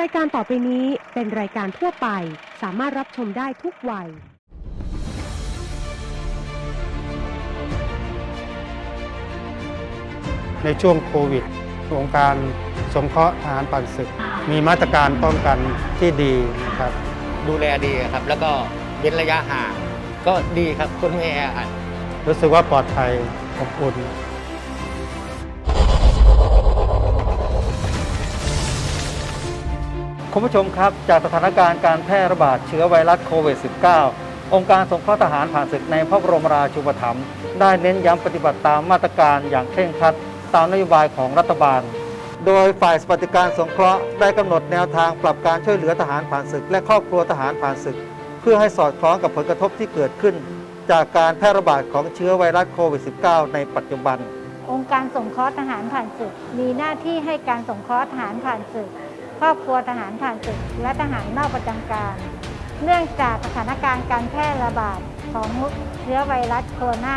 รายการต่อไปนี้เป็นรายการทั่วไป สามารถรับชมได้ทุกวัย ในช่วงโควิดองค์การสงเคราะห์ทหารปันศึก มีมาตรการป้องกันที่ดีนะครับ ดูแลดีครับ แล้วก็เว้นระยะห่างก็ดีครับคนไม่แออัดรู้สึกว่าปลอดภัยอบอุ่น คุณผู้ชมครับ จากสถานการณ์การแพร่ระบาดเชื้อไวรัสโควิด -19 องค์การสงเคราะห์ทหารผ่านศึกในพระบรมราชูปถัมภ์ได้เน้นย้ำปฏิบัติตามมาตรการอย่างเคร่งครัด ตามนโยบายของรัฐบาล โดยฝ่ายสวัสดิการสงเคราะห์ได้กำหนดแนวทางปรับการช่วยเหลือทหารผ่านศึก และครอบครัวทหารผ่านศึก เพื่อให้สอดคล้องกับผลกระทบที่เกิดขึ้น จากการแพร่ระบาดของเชื้อไวรัสโควิด -19 ในปัจจุบัน องค์การสงเคราะห์ทหารผ่านศึก มีหน้าที่ให้การสงเคราะห์ทหารผ่านศึก ครอบครัวทหารผ่านศึกและทหารนอกประจำการ เนื่องจากสถานการณ์การแพร่ระบาดของเชื้อไวรัสโคโรนา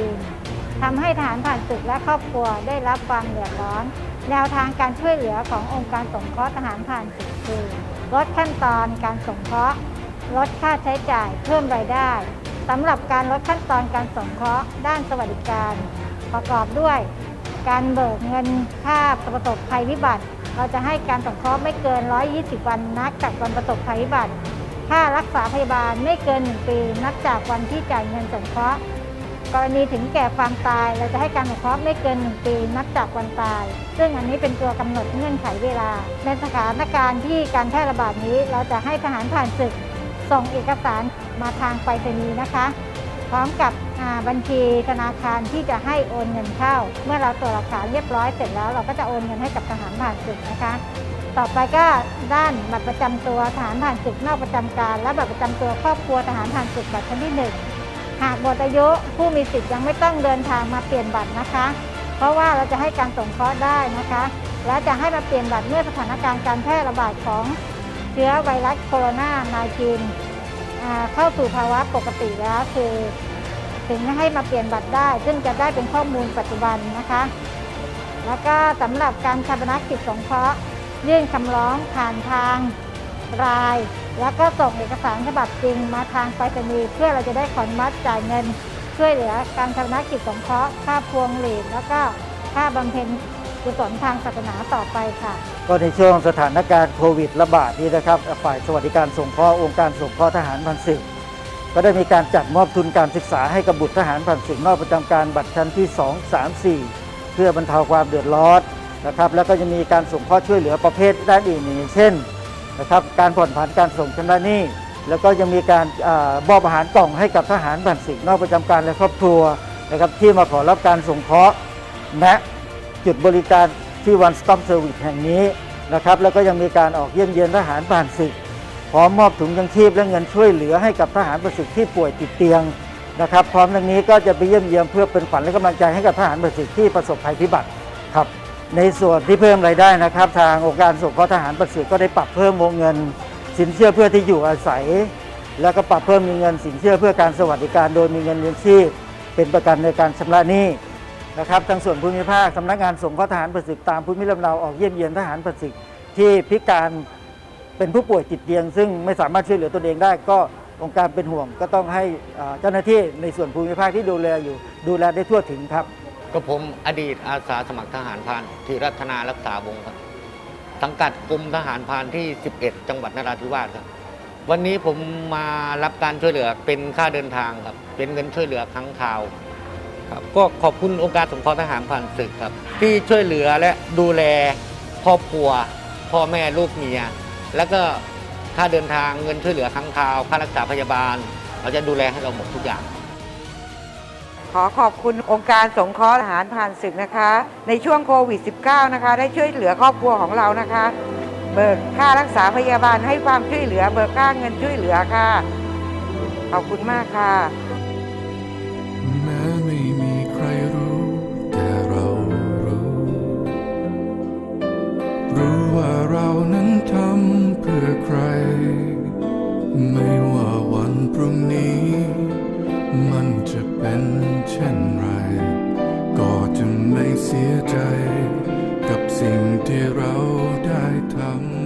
19 ทำให้ทหารผ่านศึกและครอบครัวได้รับความเดือดร้อน แนวทางการช่วยเหลือขององค์การสงเคราะห์ทหารผ่านศึกคือลดขั้นตอนการสงเคราะห์ ลดค่าใช้จ่ายเพิ่มรายได้สำหรับการลดขั้นตอนการสงเคราะห์ด้านสวัสดิการ ประกอบด้วย การเบิกเงินค่าประสบภัยพิบัติ เราจะให้การสงเคราะห์ไม่เกิน 120 วันนับจากวันประสบภัยพิบัติ ค่ารักษาพยาบาลไม่เกิน 1 ปีนับจากวันที่จ่ายเงินสงเคราะห์ กรณีถึงแก่ความตาย เราจะให้การสงเคราะห์ไม่เกิน 1 ปีนับจากวันตาย ซึ่งอันนี้เป็นตัวกำหนดเงื่อนไขเวลา ในสถานการณ์ที่การแพร่ระบาดนี้ เราจะให้ทหารผ่านศึกส่งเอกสารมาทางไปรษณีย์นะคะ พร้อมกับบัญชีธนาคารที่จะให้โอนเงินเข้า เมื่อเราตรวจหลักฐานเรียบร้อยเสร็จแล้วเราก็จะโอนเงินให้กับทหารผ่านศึกนะคะ ต่อไปก็ด้านบัตรประจำตัวทหารผ่านศึกนอกประจำการ และบัตรประจำตัวครอบครัวทหารผ่านศึกบัตรชั้นที่หนึ่งหากหมดอายุผู้มีสิทธิ์ยังไม่ต้องเดินทางมาเปลี่ยนบัตรนะคะ เพราะว่าเราจะให้การสงเคราะห์ได้นะคะ และจะให้มาเปลี่ยนบัตรเมื่อสถานการณ์การแพร่ระบาดของเชื้อไวรัสโคโรนา 19 เข้าสู่ภาวะปกติแล้วคือ ถึงให้มาเปลี่ยนบัตรได้ ซึ่งจะได้เป็นข้อมูลปัจจุบันนะคะ แล้วก็สำหรับการชาปนกิจสงเคราะห์ยื่นคำร้องผ่านทางราย แล้วก็ส่งเอกสารฉบับจริงมาทางไปรษณีย์เพื่อเราจะได้ขอนมัดจ่ายเงินช่วยเหลือการชาปนกิจสงเคราะห์ค่าพวงหลีดแล้วก็ค่าบำเพ็ญ กุศลทางศาสนาต่อไปค่ะ ก็ในช่วงสถานการณ์โควิดระบาดนี้นะครับ ฝ่ายสวัสดิการสงเคราะห์องค์การสงเคราะห์ทหารพันศึกก็ได้มีการจัดมอบทุนการศึกษาให้กับบุตรทหารพันศึกนอกประจำการบัตรชั้นที่ 2 3 4 เพื่อบรรเทาความเดือดร้อนนะครับ แล้วก็จะมีการสงเคราะห์ช่วยเหลือประเภทด้านอื่นอย่างเช่นนะครับการผ่อนผันการส่งชำระหนี้แล้วก็ยังมีการอามอบอาหารกล่องให้กับทหารผ่านศึกนอกประจำการและครอบครัวนะครับที่มาขอรับการสงเคราะห์ณ จุดบริการที่ One Stop Service แห่งนี้นะครับแล้วก็ยังมีการออกเยี่ยมเยียนทหารผ่านศึกพร้อมมอบถุงยังชีพและเงินช่วยเหลือให้กับทหารผ่านศึกที่ป่วยติดเตียงนะครับ พร้อมทั้งนี้ก็จะไปเยี่ยมเยียนเพื่อเป็นขวัญและกำลังใจให้กับทหารผ่านศึกที่ประสบภัยพิบัติครับในส่วนที่เพิ่มรายได้นะครับ ทางองค์การสงเคราะห์ทหารผ่านศึกก็ได้ปรับเพิ่มวงเงิน สินเชื่อเพื่อที่อยู่อาศัย แล้วก็ปรับเพิ่มมีเงินสินเชื่อเพื่อการสวัสดิการ โดยมีเงินเลี้ยงชีพเป็นประกันในการชำระหนี้ นะครับทางส่วนภูมิภาคสำนักงานสงเคราะห์ทหารประสิทธิ์ตามภูมิลำเนาออกเยี่ยมเยียนทหารประสิทธิ์ที่พิการเป็นผู้ป่วยติดเตียง ซึ่งไม่สามารถช่วยเหลือตนเองได้ ก็องค์การเป็นห่วงก็ต้องให้เจ้าหน้าที่ในส่วนภูมิภาคที่ดูแลอยู่ดูแลได้ทั่วถึงครับก็ผมอดีตอาสาสมัครทหารพานธีรัตนารักษาวงครับสังกัดกรมทหารพานที่ 11 จังหวัดนราธิวาสครับ วันนี้ผมมารับการช่วยเหลือเป็นค่าเดินทางครับ เป็นเงินช่วยเหลือครั้งคราว ครับก็ขอบคุณองค์การสงเคราะห์ทหารผ่านศึกครับ ที่ช่วยเหลือและดูแลครอบครัว พ่อแม่ลูกเมีย แล้วก็ค่าเดินทางเงินช่วยเหลือครั้งคราวค่ารักษาพยาบาล เราจะดูแลให้เราหมดทุกอย่าง ขอขอบคุณองค์การสงเคราะห์ทหารผ่านศึกนะคะ ในช่วงโควิด -19 นะคะ ได้ช่วยเหลือครอบครัวของเรานะคะ เบิกค่ารักษาพยาบาลให้ความช่วยเหลือ เบิกค่าเงินช่วยเหลือค่ะ ขอบคุณมากค่ะ มันจะเป็นเช่นไร ก็จะไม่เสียใจ กับสิ่งที่เราได้ทำ